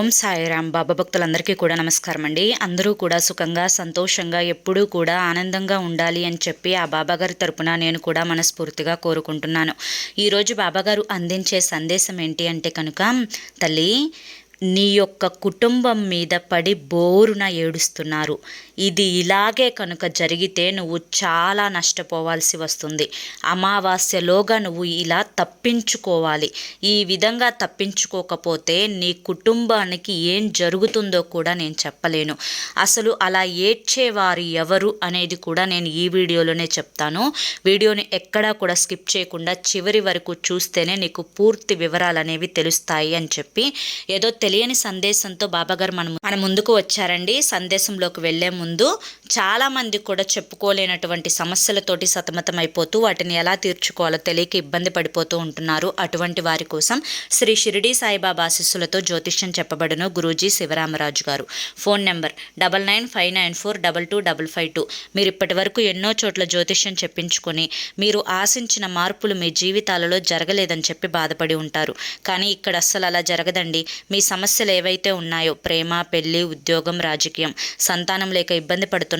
ఓం సాయిరామ్ బాబా భక్తులందరికీ కూడా నమస్కారం అండి. అందరూ కూడా సుఖంగా సంతోషంగా ఎప్పుడూ కూడా ఆనందంగా ఉండాలి అని చెప్పి ఆ బాబాగారి తరపున నేను కూడా మనస్ఫూర్తిగా కోరుకుంటున్నాను. ఈరోజు బాబాగారు అందించే సందేశం ఏంటి అంటే కనుక తల్లి నీ యొక్క కుటుంబం మీద పడి బోరున ఏడుస్తున్నారు. ఇది ఇలాగే కనుక జరిగితే నువ్వు చాలా నష్టపోవాల్సి వస్తుంది. అమావాస్యలోగా నువ్వు ఇలా తప్పించుకోవాలి. ఈ విధంగా తప్పించుకోకపోతే నీ కుటుంబానికి ఏం జరుగుతుందో కూడా నేను చెప్పలేను. అసలు అలా ఏడ్చేవారు ఎవరు అనేది కూడా నేను ఈ వీడియోలోనే చెప్తాను. వీడియోని ఎక్కడా కూడా స్కిప్ చేయకుండా చివరి వరకు చూస్తేనే నీకు పూర్తి వివరాలు అనేవి తెలుస్తాయి అని చెప్పి ఏదో తెలియని సందేశంతో బాబాగారు మన మన ముందుకు వచ్చారండి. సందేశంలోకి వెళ్ళే ముందు చాలా చాలామంది కూడా చెప్పుకోలేనటువంటి సమస్యలతోటి సతమతం అయిపోతూ వాటిని ఎలా తీర్చుకోవాలో తెలియక ఇబ్బంది పడిపోతూ ఉంటున్నారు. అటువంటి వారి కోసం శ్రీ షిరిడి సాయిబాబా ఆశీస్సులతో జ్యోతిష్యం చెప్పబడును గురూజీ శివరామరాజు గారు. Phone number double nine five nine four double two double five two. మీరు ఇప్పటి వరకు ఎన్నో చోట్ల జ్యోతిష్యం చెప్పించుకొని మీరు ఆశించిన మార్పులు మీ జీవితాలలో జరగలేదని చెప్పి బాధపడి ఉంటారు. కానీ ఇక్కడ అస్సలు అలా జరగదండి. మీ సమస్యలు ఏవైతే ఉన్నాయో ప్రేమ పెళ్ళి ఉద్యోగం రాజకీయం సంతానం లేక ఇబ్బంది పడుతున్న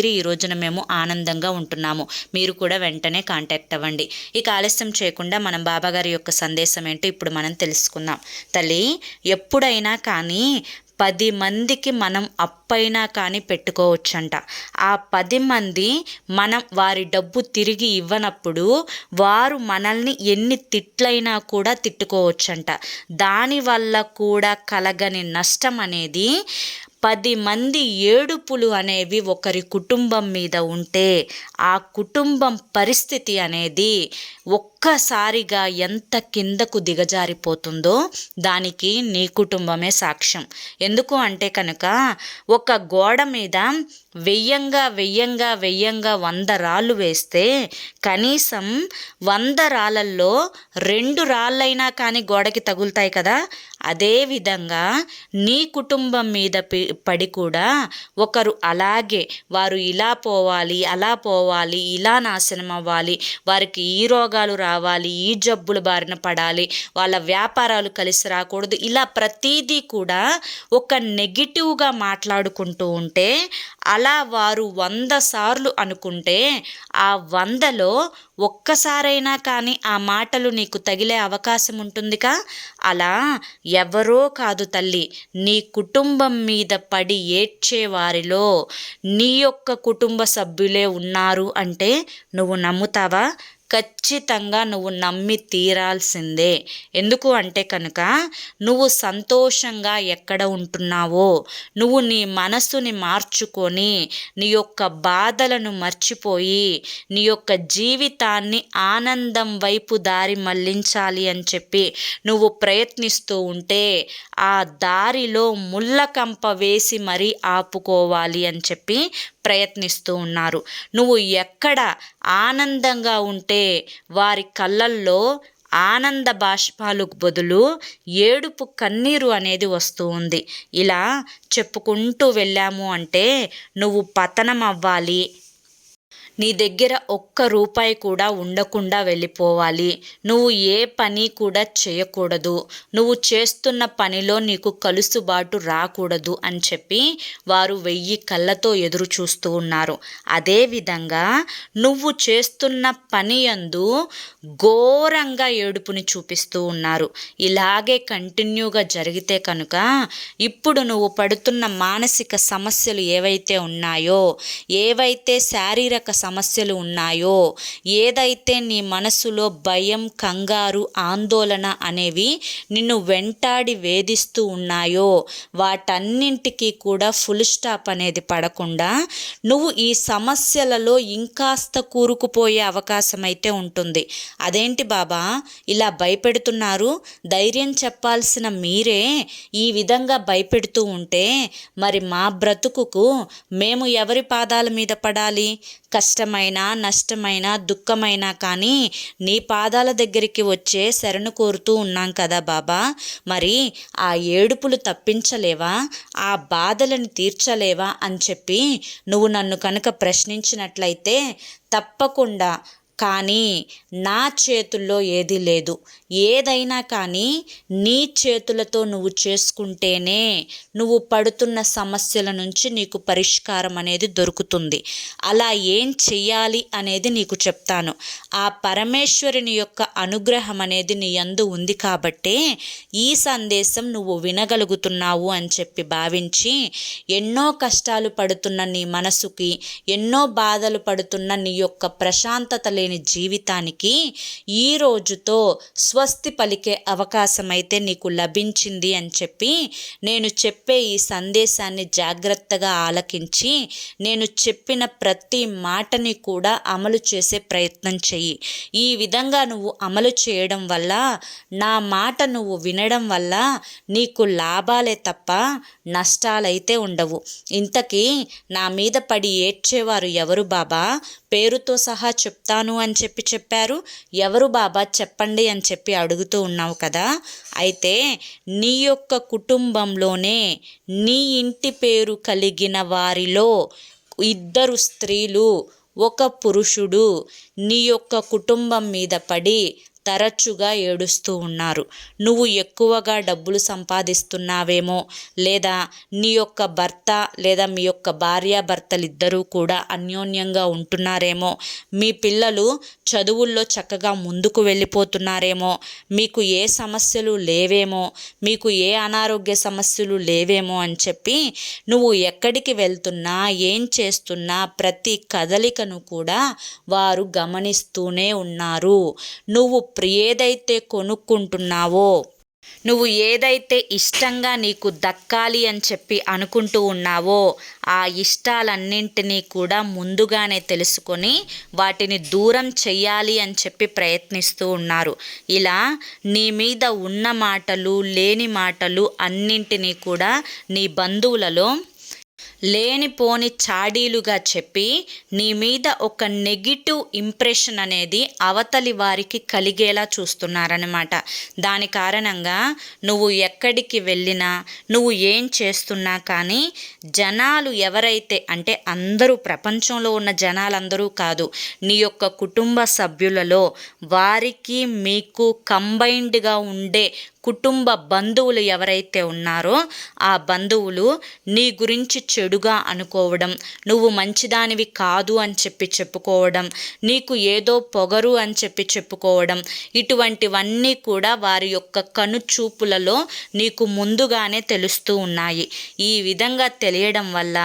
ఈ రోజున మేము ఆనందంగా ఉంటున్నాము. మీరు కూడా వెంటనే కాంటాక్ట్ అవ్వండి. ఇక ఆలస్యం చేయకుండా మనం బాబాగారి యొక్క సందేశం ఏంటో ఇప్పుడు మనం తెలుసుకుందాం. తల్లి ఎప్పుడైనా కానీ పది మందికి మనం అప్పైనా కానీ పెట్టుకోవచ్చంట. ఆ పది మంది మనం వారి డబ్బు తిరిగి ఇవ్వనప్పుడు వారు మనల్ని ఎన్ని తిట్లైనా కూడా తిట్టుకోవచ్చంట. దానివల్ల కూడా కలగని నష్టం అనేది పది మంది ఏడుపులు అనేవి ఒకరి కుటుంబం మీద ఉంటే ఆ కుటుంబం పరిస్థితి అనేది ఒక్కసారిగా ఎంత కిందకు దిగజారిపోతుందో దానికి నీ కుటుంబమే సాక్ష్యం. ఎందుకు అంటే కనుక ఒక గోడ మీద వెయ్యంగా వెయ్యంగా వెయ్యంగా వంద రాళ్ళు వేస్తే కనీసం వంద రాళ్ళల్లో రెండు రాళ్ళైనా కానీ గోడకి తగులుతాయి కదా అదేవిధంగా నీ కుటుంబం మీద పడి కూడా ఒకరు అలాగే వారు ఇలా పోవాలి అలా పోవాలి ఇలా నాశనం అవ్వాలి వారికి ఈ రోగాలు రావాలి ఈ జబ్బులు బారిన పడాలి వాళ్ళ వ్యాపారాలు కలిసి రాకూడదు. ఇలా ప్రతీదీ కూడా ఒక నెగిటివ్గా మాట్లాడుకుంటూ ఉంటే అలా వారు వంద సార్లు అనుకుంటే ఆ వందలో ఒక్కసారైనా కానీ ఆ మాటలు నీకు తగిలే అవకాశం ఉంటుందిగా అలా ఎవరో కాదు తల్లి నీ కుటుంబం మీద పడి ఏడ్చే వారిలో నీ యొక్క కుటుంబ సభ్యులే ఉన్నారు అంటే నువ్వు నమ్ముతావా? ఖచ్చితంగా నువ్వు నమ్మి తీరాల్సిందే. ఎందుకు అంటే కనుక నువ్వు సంతోషంగా ఎక్కడ ఉంటున్నావో నువ్వు నీ మనస్సుని మార్చుకొని నీ యొక్క బాధలను మర్చిపోయి నీ యొక్క జీవితాన్ని ఆనందం వైపు దారి మళ్ళించాలి అని చెప్పి నువ్వు ప్రయత్నిస్తూ ఉంటే ఆ దారిలో ముళ్ళకంప వేసి మరీ ఆపుకోవాలి అని చెప్పి ప్రయత్నిస్తూ ఉన్నారు. నువ్వు ఎక్కడ ఆనందంగా ఉంటే వారి కళ్ళల్లో ఆనంద బాష్పాలకు బదులు ఏడుపు కన్నీరు అనేది వస్తూ ఉంది. ఇలా చెప్పుకుంటూ వెళ్ళాము అంటే నువ్వు పతనం అవ్వాలి నీ దగ్గర ఒక్క రూపాయి కూడా ఉండకుండా వెళ్ళిపోవాలి. నువ్వు ఏ పని కూడా చేయకూడదు. నువ్వు చేస్తున్న పనిలో నీకు కలుసుబాటు రాకూడదు అని చెప్పి వారు వెయ్యి కళ్ళతో ఎదురు చూస్తూ ఉన్నారు. అదేవిధంగా నువ్వు చేస్తున్న పని యందు ఘోరంగా ఏడుపుని చూపిస్తూ ఉన్నారు. ఇలాగే కంటిన్యూగా జరిగితే కనుక ఇప్పుడు నువ్వు పడుతున్న మానసిక సమస్యలు ఏవైతే ఉన్నాయో ఏవైతే శారీరక సమస్యలు సమస్యలు ఉన్నాయో? ఏదైతే నీ మనసులో భయం కంగారు ఆందోళన అనేవి నిన్ను వెంటాడి వేధిస్తూ ఉన్నాయో? వాటన్నింటికి కూడా ఫుల్ స్టాప్ అనేది పడకుండా నువ్వు ఈ సమస్యలలో ఇంకాస్త కూరుకుపోయే అవకాశం అయితే ఉంటుంది. అదేంటి బాబా? ఇలా భయపెడుతున్నారు? ధైర్యం చెప్పాల్సిన మీరే ఈ విధంగా భయపెడుతూ ఉంటే మరి మా బ్రతుకుకు మేము ఎవరి పాదాల మీద పడాలి? కష్టమైన నష్టమైన దుఃఖమైన కానీ నీ పాదాల దగ్గరికి వచ్చే శరణు కోరుతూ ఉన్నాం కదా బాబా. మరి ఆ ఏడుపులు తప్పించలేవా? ఆ బాధలను తీర్చలేవా అని చెప్పి నువ్వు నన్ను కనుక ప్రశ్నించినట్లయితే తప్పకుండా కానీ నా చేతుల్లో ఏది లేదు. ఏదైనా కానీ నీ చేతులతో నువ్వు చేసుకుంటేనే నువ్వు పడుతున్న సమస్యల నుంచి నీకు పరిష్కారం అనేది దొరుకుతుంది. అలా ఏం చెయ్యాలి అనేది నీకు చెప్తాను. ఆ పరమేశ్వరుని యొక్క అనుగ్రహం అనేది నీ యందు ఉంది కాబట్టే ఈ సందేశం నువ్వు వినగలుగుతున్నావు అని చెప్పి భావించి ఎన్నో కష్టాలు పడుతున్న నీ మనసుకి ఎన్నో బాధలు పడుతున్న నీ యొక్క ప్రశాంతత లేని జీవితానికి ఈ రోజుతో స్వస్తి పలికే అవకాశం అయితే నీకు లభించింది అని చెప్పి నేను చెప్పే ఈ సందేశాన్ని జాగ్రత్తగా ఆలకించి నేను చెప్పిన ప్రతి మాటని కూడా అమలు చేసే ప్రయత్నం చెయ్యి. ఈ విధంగా నువ్వు అమలు చేయడం వల్ల నా మాట నువ్వు వినడం వల్ల నీకు లాభాలే తప్ప నష్టాలైతే ఉండవు. ఇంతకీ నా మీద పడి ఏడ్చేవారు ఎవరు బాబా? పేరుతో సహా చెప్తాను అని చెప్పి చెప్పారు. ఎవరు బాబా చెప్పండి అని చెప్పి అడుగుతూ ఉన్నావు కదా. అయితే నీ యొక్క కుటుంబంలోనే నీ ఇంటి పేరు కలిగిన వారిలో ఇద్దరు స్త్రీలు ఒక పురుషుడు నీ యొక్క కుటుంబం మీద పడి తరచుగా ఏడుస్తూ ఉన్నారు. నువ్వు ఎక్కువగా డబ్బులు సంపాదిస్తున్నావేమో లేదా నీ యొక్క భర్త లేదా మీ యొక్క భార్యాభర్తలిద్దరూ కూడా అన్యోన్యంగా ఉంటున్నారేమో మీ పిల్లలు చదువుల్లో చక్కగా ముందుకు వెళ్ళిపోతున్నారేమో మీకు ఏ సమస్యలు లేవేమో మీకు ఏ అనారోగ్య సమస్యలు లేవేమో అని చెప్పి నువ్వు ఎక్కడికి వెళ్తున్నా ఏం చేస్తున్నా ప్రతి కదలికను కూడా వారు గమనిస్తూనే ఉన్నారు. నువ్వు ఏదైతే కొనుక్కుంటున్నావో నువ్వు ఏదైతే ఇష్టంగా నీకు దక్కాలి అని చెప్పి అనుకుంటూ ఉన్నావో ఆ ఇష్టాలన్నింటినీ కూడా ముందుగానే తెలుసుకొని వాటిని దూరం చెయ్యాలి అని చెప్పి ప్రయత్నిస్తూ ఉన్నారు. ఇలా నీ మీద ఉన్న మాటలు లేని మాటలు అన్నింటినీ కూడా నీ బంధువులలో లేనిపోని చాడీలుగా చెప్పి నీ మీద ఒక నెగిటివ్ ఇంప్రెషన్ అనేది అవతలి వారికి కలిగేలా చూస్తున్నారనమాట దాని కారణంగా నువ్వు ఎక్కడికి వెళ్ళినా నువ్వు ఏం చేస్తున్నా కానీ జనాలు ఎవరైతే అంటే అందరూ ప్రపంచంలో ఉన్న జనాలందరూ కాదు నీ యొక్క కుటుంబ సభ్యులలో వారికి మీకు కంబైన్డ్గా ఉండే కుటుంబ బంధువులు ఎవరైతే ఉన్నారో ఆ బంధువులు నీ గురించి చెడుగా అనుకోవడం నువ్వు మంచిదానివి కాదు అని చెప్పి చెప్పుకోవడం నీకు ఏదో పొగరు అని చెప్పి చెప్పుకోవడం ఇటువంటివన్నీ కూడా వారి యొక్క కనుచూపులలో నీకు ముందుగానే తెలుస్తూ ఉన్నాయి. ఈ విధంగా తెలియడం వల్ల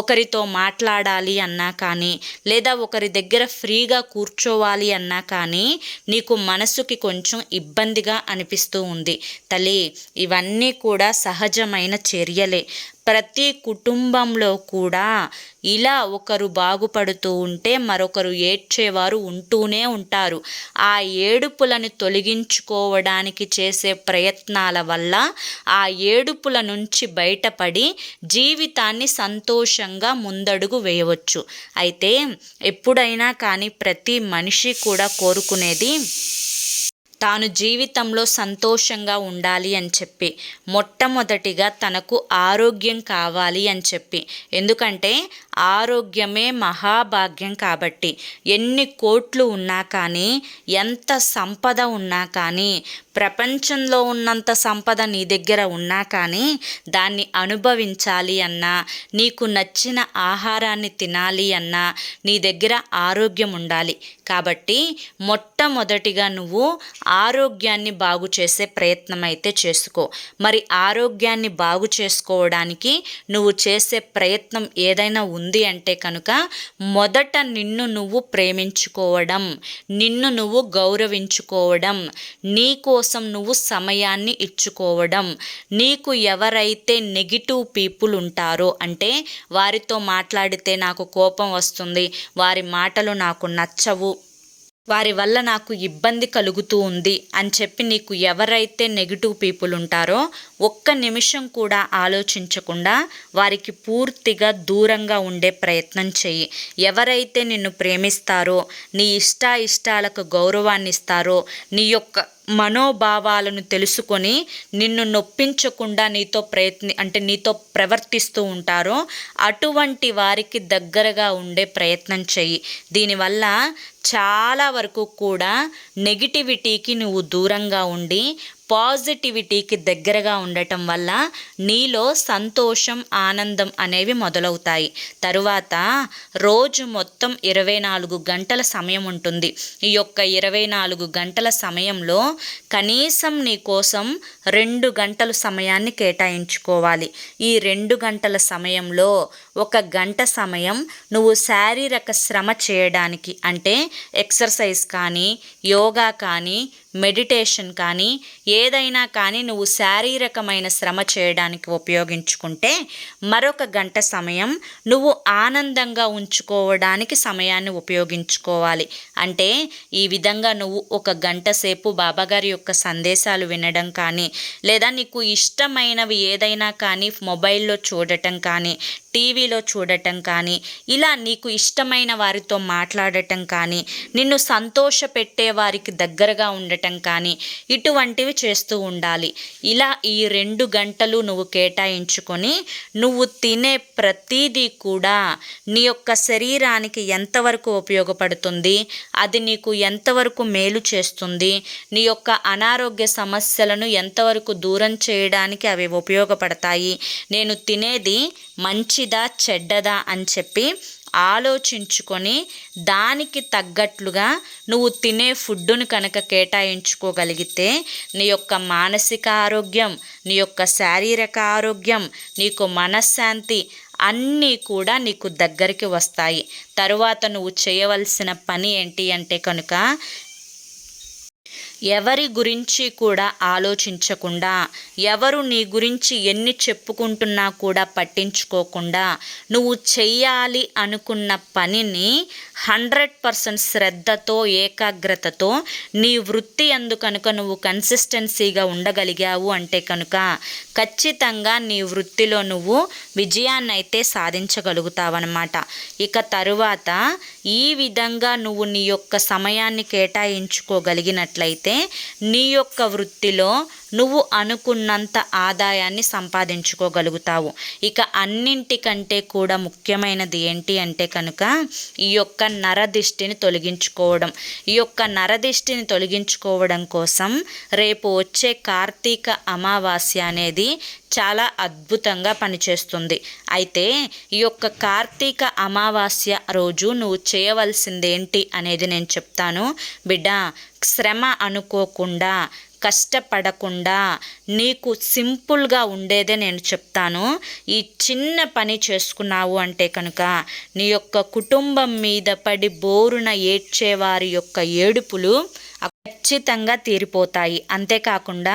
ఒకరితో మాట్లాడాలి అన్నా కానీ లేదా ఒకరి దగ్గర ఫ్రీగా కూర్చోవాలి అన్నా కానీ నీకు మనసుకి కొంచెం ఇబ్బందిగా అనిపిస్తూ ఉంది. తల్లి ఇవన్నీ కూడా సహజమైన చర్యలే. ప్రతి కుటుంబంలో కూడా ఇలా ఒకరు బాగుపడుతూ ఉంటే మరొకరు ఏడ్చేవారు ఉంటూనే ఉంటారు. ఆ ఏడుపులను తొలగించుకోవడానికి చేసే ప్రయత్నాల వల్ల ఆ ఏడుపుల నుంచి బయటపడి జీవితాన్ని సంతోషంగా ముందడుగు వేయవచ్చు. అయితే ఎప్పుడైనా కానీ ప్రతి మనిషి కూడా కోరుకునేది తాను జీవితంలో సంతోషంగా ఉండాలి అని చెప్పి మొట్టమొదటిగా తనకు ఆరోగ్యం కావాలి అని చెప్పి. ఎందుకంటే ఆరోగ్యమే మహాభాగ్యం కాబట్టి. ఎన్ని కోట్లు ఉన్నా కానీ ఎంత సంపద ఉన్నా కానీ ప్రపంచంలో ఉన్నంత సంపద నీ దగ్గర ఉన్నా కానీ దాన్ని అనుభవించాలి అన్నా నీకు నచ్చిన ఆహారాన్ని తినాలి అన్నా నీ దగ్గర ఆరోగ్యం ఉండాలి. కాబట్టి మొట్టమొదటిగా నువ్వు ఆరోగ్యాన్ని బాగు చేసే ప్రయత్నం అయితే చేసుకో. మరి ఆరోగ్యాన్ని బాగు చేసుకోవడానికి నువ్వు చేసే ప్రయత్నం ఏదైనా ఉంది అంటే కనుక మొదట నిన్ను నువ్వు ప్రేమించుకోవడం నిన్ను నువ్వు గౌరవించుకోవడం నీ కోసం నువ్వు సమయాన్ని ఇచ్చుకోవడం నీకు ఎవరైతే నెగిటివ్ పీపుల్ ఉంటారో అంటే వారితో మాట్లాడితే నాకు కోపం వస్తుంది వారి మాటలు నాకు నచ్చవు వారి వల్ల నాకు ఇబ్బంది కలుగుతూ ఉంది అని చెప్పి నీకు ఎవరైతే నెగిటివ్ పీపుల్ ఉంటారో ఒక్క నిమిషం కూడా ఆలోచించకుండా వారికి పూర్తిగా దూరంగా ఉండే ప్రయత్నం చెయ్యి ఎవరైతే నిన్ను ప్రేమిస్తారో నీ ఇష్టాయిష్టాలకు ఇష్టాలకు గౌరవాన్ని ఇస్తారో నీ యొక్క మనోభావాలను తెలుసుకొని నిన్ను నొప్పించకుండా నీతో ప్రయత్ని అంటే నీతో ప్రవర్తిస్తూ ఉంటారో అటువంటి వారికి దగ్గరగా ఉండే ప్రయత్నం చెయ్యి. దీనివల్ల చాలా వరకు కూడా నెగిటివిటీకి నువ్వు దూరంగా ఉండి పాజిటివిటీకి దగ్గరగా ఉండటం వల్ల నీలో సంతోషం ఆనందం అనేవి మొదలవుతాయి. తరువాత రోజు మొత్తం ఇరవై నాలుగు గంటల సమయం ఉంటుంది. ఈ యొక్క ఇరవై నాలుగు గంటల సమయంలో కనీసం నీ కోసం రెండు గంటలు సమయాన్ని కేటాయించుకోవాలి. ఈ రెండు గంటల సమయంలో ఒక గంట సమయం నువ్వు శారీరక శ్రమ చేయడానికి అంటే ఎక్సర్సైజ్ కానీ యోగా కానీ మెడిటేషన్ కానీ ఏదైనా కానీ నువ్వు శారీరకమైన శ్రమ చేయడానికి ఉపయోగించుకుంటే మరొక గంట సమయం నువ్వు ఆనందంగా ఉంచుకోవడానికి సమయాన్ని ఉపయోగించుకోవాలి. అంటే ఈ విధంగా నువ్వు ఒక గంట సేపు బాబాగారి యొక్క సందేశాలు వినడం కానీ లేదా నీకు ఇష్టమైనవి ఏదైనా కానీ మొబైల్లో చూడటం కానీ టీవీ టీవీలో చూడటం కానీ ఇలా నీకు ఇష్టమైన వారితో మాట్లాడటం కానీ నిన్ను సంతోషపెట్టే వారికి దగ్గరగా ఉండటం కానీ ఇటువంటివి చేస్తూ ఉండాలి. ఇలా ఈ రెండు గంటలు నువ్వు కేటాయించుకొని నువ్వు తినే ప్రతీదీ కూడా నీ యొక్క శరీరానికి ఎంతవరకు ఉపయోగపడుతుంది అది నీకు ఎంతవరకు మేలు చేస్తుంది నీ యొక్క అనారోగ్య సమస్యలను ఎంతవరకు దూరం చేయడానికి అవి ఉపయోగపడతాయి. నేను తినేది మంచిదా చెడ్డదా అని చెప్పి ఆలోచించుకొని దానికి తగ్గట్లుగా నువ్వు తినే ఫుడ్డును కనుక కేటాయించుకోగలిగితే నీ యొక్క మానసిక ఆరోగ్యం నీ యొక్క శారీరక ఆరోగ్యం నీకు మనశ్శాంతి అన్నీ కూడా నీకు దగ్గరికి వస్తాయి. తరువాత నువ్వు చేయవలసిన పని ఏంటి అంటే కనుక ఎవరి గురించి కూడా ఆలోచించకుండా ఎవరు నీ గురించి ఎన్ని చెప్పుకుంటున్నా కూడా పట్టించుకోకుండా నువ్వు చెయ్యాలి అనుకున్న పనిని హండ్రెడ్ పర్సెంట్ శ్రద్ధతో ఏకాగ్రతతో నీ వృత్తి అందు కనుక నువ్వు కన్సిస్టెన్సీగా ఉండగలిగావు అంటే కనుక ఖచ్చితంగా నీ వృత్తిలో నువ్వు విజయాన్ని అయితే సాధించగలుగుతావన్నమాట. ఇక తరువాత ఈ విధంగా నువ్వు నీ యొక్క సమయాన్ని కేటాయించుకోగలిగినట్లయితే నీ యొక్క వృత్తిలో నువ్వు అనుకున్నంత ఆదాయాన్ని సంపాదించుకోగలుగుతావు. ఇక అన్నింటికంటే కూడా ముఖ్యమైనది ఏంటి అంటే కనుక ఈ యొక్క నరదిష్టిని తొలగించుకోవడం. ఈ యొక్క నరదిష్టిని తొలగించుకోవడం కోసం రేపు వచ్చే కార్తీక అమావాస్య అనేది చాలా అద్భుతంగా పనిచేస్తుంది. అయితే ఈ యొక్క కార్తీక అమావాస్య రోజు నువ్వు చేయవలసిందేంటి అనేది నేను చెప్తాను. బిడ్డ శ్రమ అనుకోకుండా కష్టపడకుండా నీకు సింపుల్గా ఉండేదే నేను చెప్తాను. ఈ చిన్న పని చేసుకున్నావు అంటే కనుక నీ యొక్క కుటుంబం మీద పడి బోరున ఏడ్చేవారి యొక్క ఏడుపులు ఖచ్చితంగా తీరిపోతాయి. అంతేకాకుండా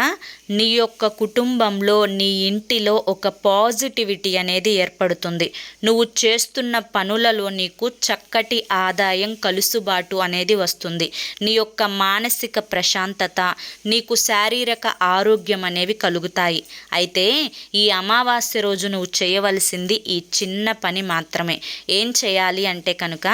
నీ యొక్క కుటుంబంలో నీ ఇంటిలో ఒక పాజిటివిటీ అనేది ఏర్పడుతుంది. నువ్వు చేస్తున్న పనులలో నీకు చక్కటి ఆదాయం కలుసుబాటు అనేది వస్తుంది. నీ యొక్క మానసిక ప్రశాంతత నీకు శారీరక ఆరోగ్యం అనేవి కలుగుతాయి. అయితే ఈ అమావాస్య రోజు నువ్వు చేయవలసింది ఈ చిన్న పని మాత్రమే. ఏం చేయాలి అంటే కనుక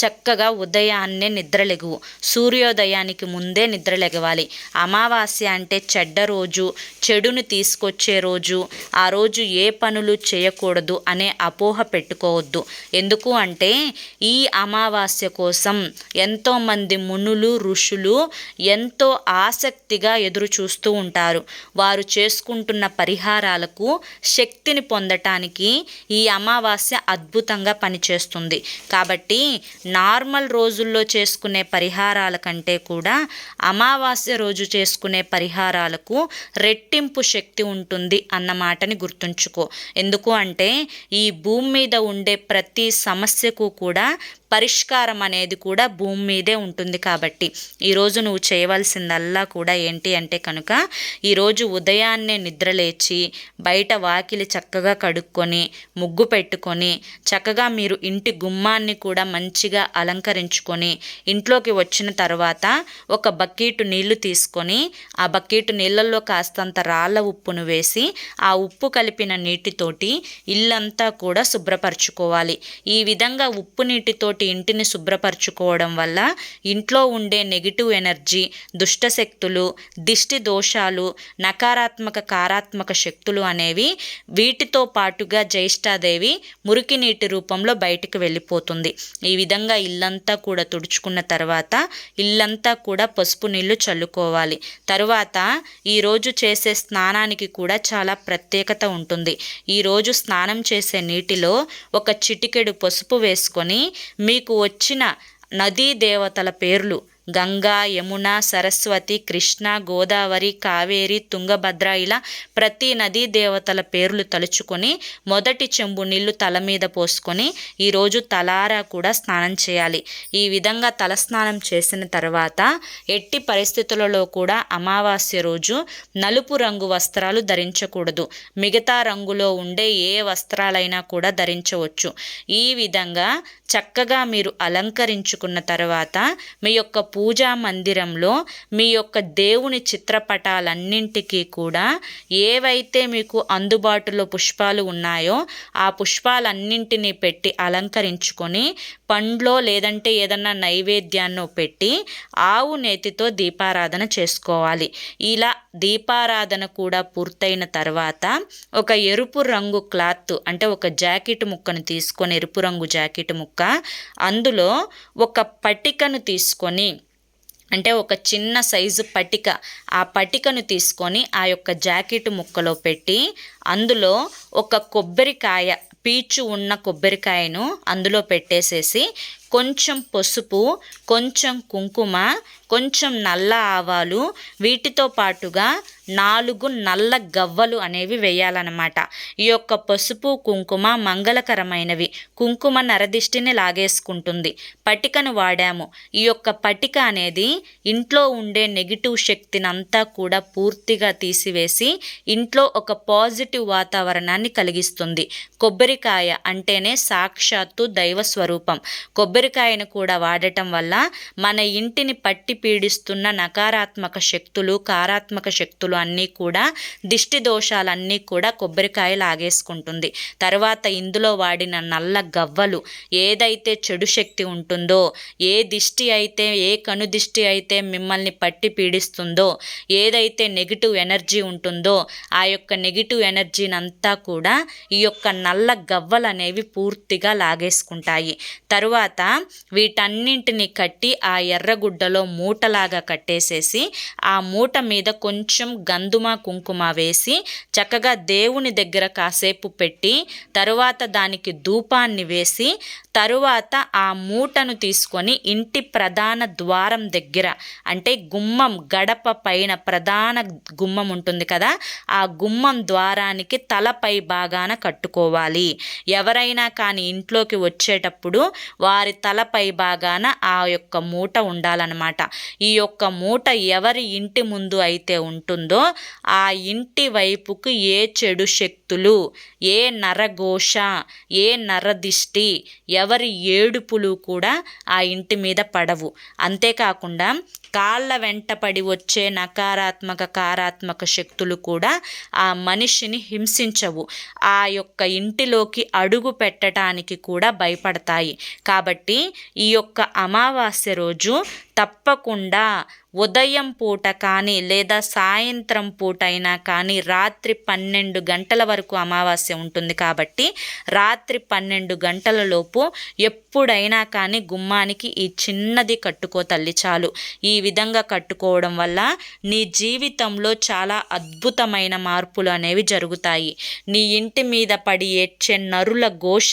చక్కగా ఉదయాన్నే నిద్రలెగువు. సూర్యోదయానికి ముందే నిద్రలెగవాలి. అమావాస్య అంటే చెడ్డ రోజు చెడును తీసుకొచ్చే రోజు ఆ రోజు ఏ పనులు చేయకూడదు అనే అపోహ పెట్టుకోవద్దు. ఎందుకు అంటే ఈ అమావాస్య కోసం ఎంతోమంది మునులు ఋషులు ఎంతో ఆసక్తిగా ఎదురు చూస్తూ ఉంటారు. వారు చేసుకుంటున్న పరిహారాలకు శక్తిని పొందటానికి ఈ అమావాస్య అద్భుతంగా పనిచేస్తుంది. కాబట్టి నార్మల్ రోజుల్లో చేసుకునే పరిహారాల కంటే కూడా అమావాస్య రోజు చేసుకునే పరిహారాలకు రెట్టింపు శక్తి ఉంటుంది అన్న మాటని గుర్తుంచుకో. ఎందుకు అంటే ఈ భూమి మీద ఉండే ప్రతి సమస్యకు కూడా పరిష్కారం అనేది కూడా భూమి మీదే ఉంటుంది కాబట్టి. ఈరోజు నువ్వు చేయవలసిందల్లా కూడా ఏంటి అంటే కనుక ఈరోజు ఉదయాన్నే నిద్రలేచి బయట వాకిలి చక్కగా కడుక్కొని ముగ్గు పెట్టుకొని చక్కగా మీరు ఇంటి గుమ్మాన్ని కూడా మంచిగా అలంకరించుకొని ఇంట్లోకి వచ్చిన తర్వాత ఒక బకెట్ నీళ్ళు తీసుకొని ఆ బకెట్ నీళ్ళల్లో కాస్తంత రాళ్ళ ఉప్పును వేసి ఆ ఉప్పు కలిపిన నీటితోటి ఇల్లంతా కూడా శుభ్రపరచుకోవాలి. ఈ విధంగా ఉప్పు నీటితోటి ఇంటిని శుభ్రపరచుకోవడం వల్ల ఇంట్లో ఉండే నెగిటివ్ ఎనర్జీ దుష్ట శక్తులు దిష్టి దోషాలు నకారాత్మక కారాత్మక శక్తులు అనేవి వీటితో పాటుగా జ్యేష్ఠాదేవి మురికి నీటి రూపంలో బయటికి వెళ్ళిపోతుంది. ఈ విధంగా ఇల్లంతా కూడా తుడుచుకున్న తర్వాత ఇల్లంతా కూడా పసుపు నీళ్ళు చల్లుకోవాలి. తరువాత ఈరోజు చేసే స్నానానికి కూడా చాలా ప్రత్యేకత ఉంటుంది. ఈరోజు స్నానం చేసే నీటిలో ఒక చిటికెడు పసుపు వేసుకొని మీకు వచ్చిన నదీ దేవతల పేర్లు గంగా యమున సరస్వతి కృష్ణ గోదావరి కావేరి తుంగభద్ర ఇలా ప్రతి నదీ దేవతల పేర్లు తలుచుకొని మొదటి చెంబు నీళ్ళు తల మీద పోసుకొని ఈరోజు తలారా కూడా స్నానం చేయాలి. ఈ విధంగా తల స్నానం చేసిన తర్వాత ఎట్టి పరిస్థితులలో కూడా అమావాస్య రోజు నలుపు రంగు వస్త్రాలు ధరించకూడదు. మిగతా రంగులో ఉండే ఏ వస్త్రాలైనా కూడా ధరించవచ్చు. ఈ విధంగా చక్కగా మీరు అలంకరించుకున్న తర్వాత మీ యొక్క పూజా మందిరంలో మీ యొక్క దేవుని చిత్రపటాలన్నింటికీ కూడా ఏవైతే మీకు అందుబాటులో పుష్పాలు ఉన్నాయో ఆ పుష్పాలన్నింటినీ పెట్టి అలంకరించుకొని పండ్లో లేదంటే ఏదన్నా నైవేద్యాన్నో పెట్టి ఆవు నేతితో దీపారాధన చేసుకోవాలి. ఇలా దీపారాధన కూడా పూర్తయిన తర్వాత ఒక ఎరుపు రంగు క్లాత్ అంటే ఒక జాకెట్ ముక్కను తీసుకొని ఎరుపు రంగు జాకెట్ ముక్క అందులో ఒక పటికను తీసుకొని అంటే ఒక చిన్న సైజు పటిక ఆ పటికను తీసుకొని ఆ యొక్క జాకెట్ ముక్కలో పెట్టి అందులో ఒక కొబ్బరికాయ పీచు ఉన్న కొబ్బరికాయను అందులో పెట్టేసేసి కొంచెం పసుపు కొంచెం కుంకుమ కొంచెం నల్ల ఆవాలు వీటితో పాటుగా నాలుగు నల్ల గవ్వలు అనేవి వేయాలన్నమాట. ఈ యొక్క పసుపు కుంకుమ మంగళకరమైనవి. కుంకుమ నరదిష్టిని లాగేసుకుంటుంది. పటికను వాడాము. ఈ యొక్క పటిక అనేది ఇంట్లో ఉండే నెగిటివ్ శక్తిని అంతా కూడా పూర్తిగా తీసివేసి ఇంట్లో ఒక పాజిటివ్ వాతావరణాన్ని కలిగిస్తుంది. కొబ్బరికాయ అంటేనే సాక్షాత్తు దైవ స్వరూపం. కొబ్బరి కొబ్బరికాయను కూడా వాడటం వల్ల మన ఇంటిని పట్టి పీడిస్తున్న నకారాత్మక శక్తులు కారాత్మక శక్తులు అన్నీ కూడా దిష్టి దోషాలన్నీ కూడా కొబ్బరికాయ లాగేసుకుంటుంది. తర్వాత ఇందులో వాడిన నల్ల గవ్వలు ఏదైతే చెడు శక్తి ఉంటుందో ఏ దిష్టి అయితే ఏ కను దిష్టి అయితే మిమ్మల్ని పట్టి పీడిస్తుందో ఏదైతే నెగిటివ్ ఎనర్జీ ఉంటుందో ఆ యొక్క నెగిటివ్ ఎనర్జీని అంతా కూడా ఈ యొక్క నల్ల గవ్వలు అనేవి పూర్తిగా లాగేసుకుంటాయి. తరువాత వీటన్నింటిని కట్టి ఆ ఎర్రగుడ్డలో మూటలాగా కట్టేసేసి ఆ మూట మీద కొంచెం గంధుమ కుంకుమ వేసి చక్కగా దేవుని దగ్గర కాసేపు పెట్టి తరువాత దానికి ధూపాన్ని వేసి తరువాత ఆ మూటను తీసుకొని ఇంటి ప్రధాన ద్వారం దగ్గర అంటే గుమ్మం గడప పైన ప్రధాన గుమ్మం ఉంటుంది కదా ఆ గుమ్మం ద్వారానికి తలపై భాగాన కట్టుకోవాలి. ఎవరైనా కానీ ఇంట్లోకి వచ్చేటప్పుడు వారి తలపై భాగాన ఆ యొక్క మూట ఉండాలన్నమాట. ఈ యొక్క మూట ఎవరి ఇంటి ముందు అయితే ఉంటుందో ఆ ఇంటి వైపుకు ఏ చెడు శక్తులు ఏ నరఘోష ఏ నరదిష్టి ఎవరి ఏడుపులు కూడా ఆ ఇంటి మీద పడవు. అంతేకాకుండా కాళ్ళ వెంటపడి వచ్చే నకారాత్మక కారాత్మక శక్తులు కూడా ఆ మనిషిని హింసించవు. ఆ యొక్క ఇంటిలోకి అడుగు పెట్టడానికి కూడా భయపడతాయి. కాబట్టి ఈ యొక్క అమావాస్య రోజు తప్పకుండా ఉదయం పూట కానీ లేదా సాయంత్రం పూట అయినా కానీ రాత్రి పన్నెండు గంటల వరకు అమావాస్య ఉంటుంది కాబట్టి రాత్రి పన్నెండు గంటల లోపు ఎప్పుడైనా కానీ గుమ్మానికి ఈ చిన్నది కట్టుకో తల్లి చాలు. ఈ విధంగా కట్టుకోవడం వల్ల నీ జీవితంలో చాలా అద్భుతమైన మార్పులు అనేవి జరుగుతాయి. నీ ఇంటి మీద పడి ఏడ్చే నరుల ఘోష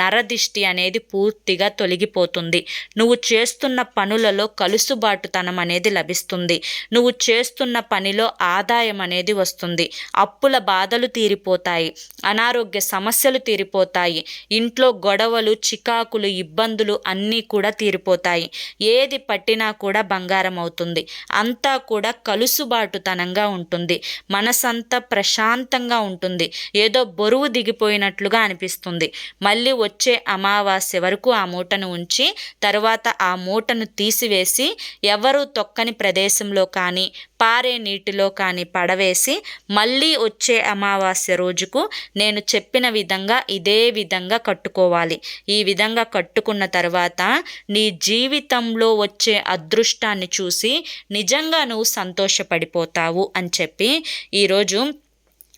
నరదిష్టి అనేది పూర్తిగా తొలగిపోతుంది. నువ్వు చేస్తున్న పనులలో కలుసుబాటుతనం అనేది లభిస్తుంది. నువ్వు చేస్తున్న పనిలో ఆదాయం అనేది వస్తుంది. అప్పుల బాధలు తీరిపోతాయి. అనారోగ్య సమస్యలు తీరిపోతాయి. ఇంట్లో గొడవలు చికాకులు ఇబ్బందులు అన్నీ కూడా తీరిపోతాయి. ఏది పట్టినా కూడా బంగారం అవుతుంది అంతా కూడా కలుసుబాటుతనంగా ఉంటుంది. మనసంతా ప్రశాంతంగా ఉంటుంది. ఏదో బరువు దిగిపోయినట్లుగా అనిపిస్తుంది. మళ్ళీ వచ్చే అమావాస్య వరకు ఆ మూటను ఉంచి తర్వాత ఆ మూటను తీసివేసి ఎవరు తొక్కని ప్రదేశంలో కానీ పారే నీటిలో కానీ పడవేసి మళ్ళీ వచ్చే అమావాస్య రోజుకు నేను చెప్పిన విధంగా ఇదే విధంగా కట్టుకోవాలి. ఈ విధంగా కట్టుకున్న తర్వాత నీ జీవితంలో వచ్చే అదృష్టాన్ని చూసి నిజంగా నువ్వు సంతోషపడిపోతావు అని చెప్పి ఈరోజు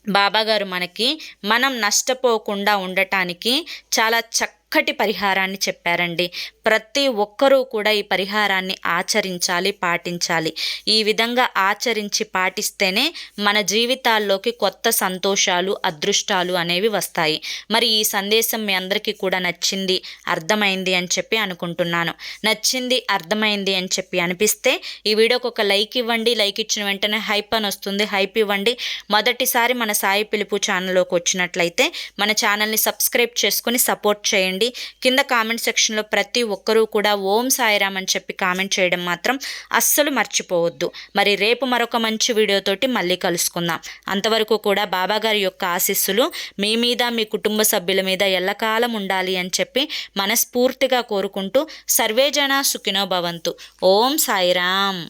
బాబాగారు మనకి మనం నష్టపోకుండా ఉండటానికి చాలా చక్క ఒక్కటి పరిహారాన్ని చెప్పారండి. ప్రతి ఒక్కరూ కూడా ఈ పరిహారాన్ని ఆచరించాలి పాటించాలి. ఈ విధంగా ఆచరించి పాటిస్తేనే మన జీవితాల్లోకి కొత్త సంతోషాలు అదృష్టాలు అనేవి వస్తాయి. మరి ఈ సందేశం మీ అందరికీ కూడా నచ్చింది అర్థమైంది అని చెప్పి అనుకుంటున్నాను. నచ్చింది అర్థమైంది అని చెప్పి అనిపిస్తే ఈ వీడియోకి ఒక లైక్ ఇవ్వండి. లైక్ ఇచ్చిన వెంటనే హైప్ అని వస్తుంది. హైప్ ఇవ్వండి. మొదటిసారి మన సాయి పిలుపు ఛానల్లోకి వచ్చినట్లయితే మన ఛానల్ని సబ్స్క్రైబ్ చేసుకొని సపోర్ట్ చేయండి. చేయండి. కింద కామెంట్ సెక్షన్లో ప్రతి ఒక్కరూ కూడా ఓం సాయిరామ్ అని చెప్పి కామెంట్ చేయడం మాత్రం అస్సలు మర్చిపోవద్దు. మరి రేపు మరొక మంచి వీడియోతోటి మళ్ళీ కలుసుకుందాం. అంతవరకు కూడా బాబాగారి యొక్క ఆశీస్సులు మీ మీద మీ కుటుంబ సభ్యుల మీద ఎల్లకాలం ఉండాలి అని చెప్పి మనస్ఫూర్తిగా కోరుకుంటూ సర్వేజన సుఖినో భవంతు. ఓం సాయిరామ్.